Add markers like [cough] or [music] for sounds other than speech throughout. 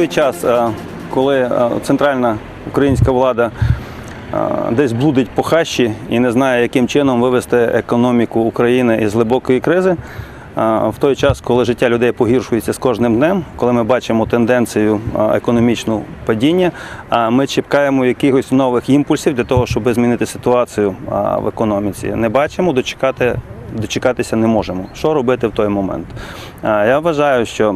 той час, е, коли е, центральна українська влада е, десь блудить по хащі і не знає, яким чином вивести економіку України із глибокої кризи. В той час, коли життя людей погіршується з кожним днем, коли ми бачимо тенденцію економічного падіння, ми чекаємо якихось нових імпульсів для того, щоб змінити ситуацію в економіці. Не бачимо, дочекати дочекатися не можемо. Що робити в той момент? А, Я вважаю, що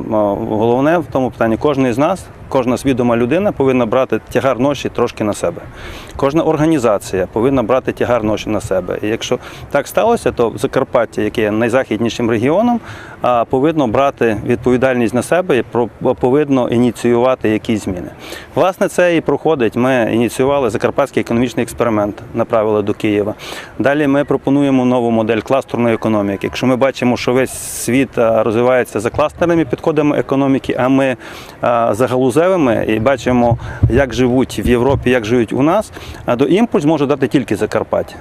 головне в тому питанні кожен з нас, кожна свідома людина повинна брати тягар ноші трошки на себе. Кожна організація повинна брати тягар ноші на себе. І якщо так сталося, то Закарпаття, яке є найзахіднішим регіоном, повинно брати відповідальність на себе і повинно ініціювати якісь зміни. Власне, це і проходить. Ми ініціювали закарпатський економічний експеримент, направили до Києва. Далі ми пропонуємо нову модель кластерної економіки. Якщо ми бачимо, що весь світ розвивається за кластерними підходами економіки, а ми за галузевими і бачимо, як живуть в Європі, як живуть у нас, а до імпульс може дати тільки Закарпаття.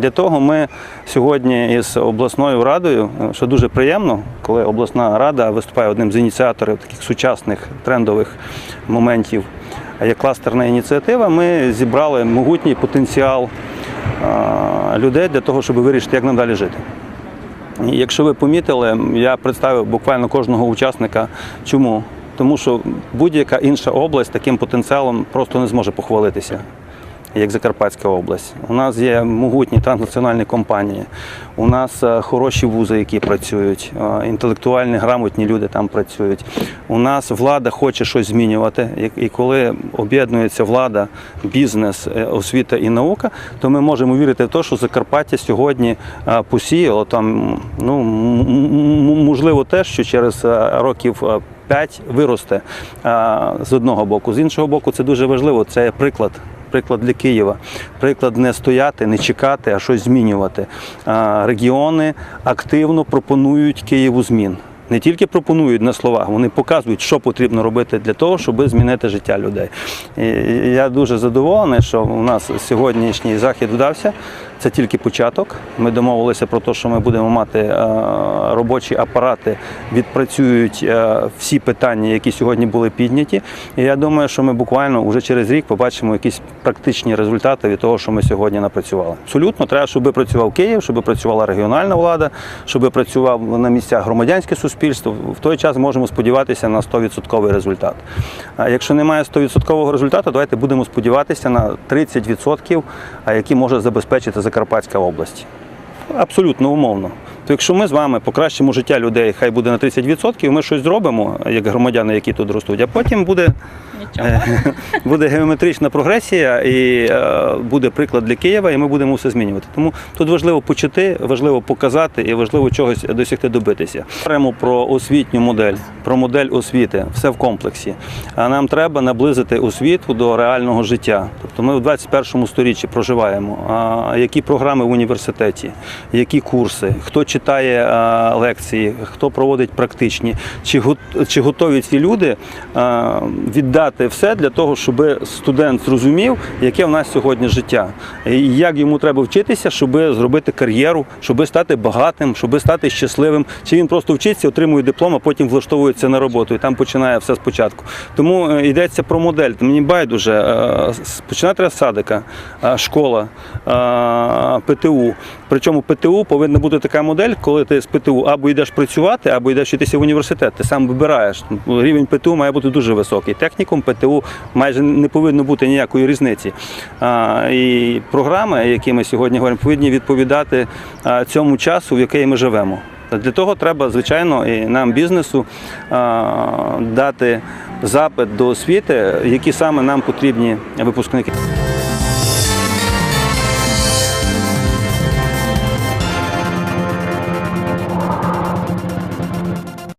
Для того ми сьогодні із обласною радою, що дуже приємно, коли обласна рада виступає одним з ініціаторів таких сучасних трендових моментів, як кластерна ініціатива, ми зібрали могутній потенціал людей для того, щоб вирішити, як нам далі жити. Якщо ви помітили, я представив буквально кожного учасника. Чому? Тому що будь-яка інша область таким потенціалом просто не зможе похвалитися, як Закарпатська область. У нас є могутні транснаціональні компанії, у нас е, хороші вузи, які працюють, е, інтелектуальні, грамотні люди там працюють. У нас влада хоче щось змінювати. І- коли об'єднується влада, бізнес, е, освіта і наука, то ми можемо вірити в те, що Закарпаття сьогодні посіяло там, ну можливо, те, що через років. Е, П'ять виросте з одного боку. З іншого боку, це дуже важливо. Це приклад. Приклад для Києва. Приклад не стояти, не чекати, а щось змінювати. Регіони активно пропонують Києву змін. Не тільки пропонують на словах, вони показують, що потрібно робити для того, щоб змінити життя людей. І я дуже задоволений, що у нас сьогоднішній захід вдався. Це тільки початок. Ми домовилися про те, що ми будемо мати е, робочі апарати, відпрацюють е, всі питання, які сьогодні були підняті. І я думаю, що ми буквально вже через рік побачимо якісь практичні результати від того, що ми сьогодні напрацювали. Абсолютно треба, щоб працював Київ, щоб працювала регіональна влада, щоб працював на місцях громадянське суспільство. В той час можемо сподіватися на 100% результат. А якщо немає 100% результату, давайте будемо сподіватися на 30%, а які може забезпечити Закарпатська область. Абсолютно умовно. То якщо ми з вами покращимо життя людей, хай буде на 30%, ми щось зробимо, як громадяни, які тут ростуть, а потім буде, е, [laughs] буде геометрична прогресія і е, буде приклад для Києва, і ми будемо все змінювати. Тому тут важливо почати, важливо показати і важливо чогось досягти добитися. Говоримо про освітню модель, про модель освіти, все в комплексі. А нам треба наблизити освіту до реального життя. Тобто ми в 21 сторіччі проживаємо. А які програми в університеті, які курси, хто читає лекції, хто проводить практичні, чи, готові ці люди а, віддати все для того, щоб студент зрозумів, яке в нас сьогодні життя, і як йому треба вчитися, щоб зробити кар'єру, щоб стати багатим, щоб стати щасливим. Чи він просто вчиться, отримує диплом, а потім влаштовується на роботу і там починає все спочатку. Тому е, йдеться про модель. Мені байдуже е, починати з садика, е, школа, ПТУ. Причому ПТУ повинна бути така модель, коли ти з ПТУ або йдеш працювати, або йдеш вчитися в університет. Ти сам вибираєш. Рівень ПТУ має бути дуже високий. Технікум ПТУ майже не повинно бути ніякої різниці. А, І програми, які ми сьогодні говоримо, повинні відповідати цьому часу, в який ми живемо. Для того треба, звичайно, і нам бізнесу дати запит до освіти, які саме нам потрібні випускники.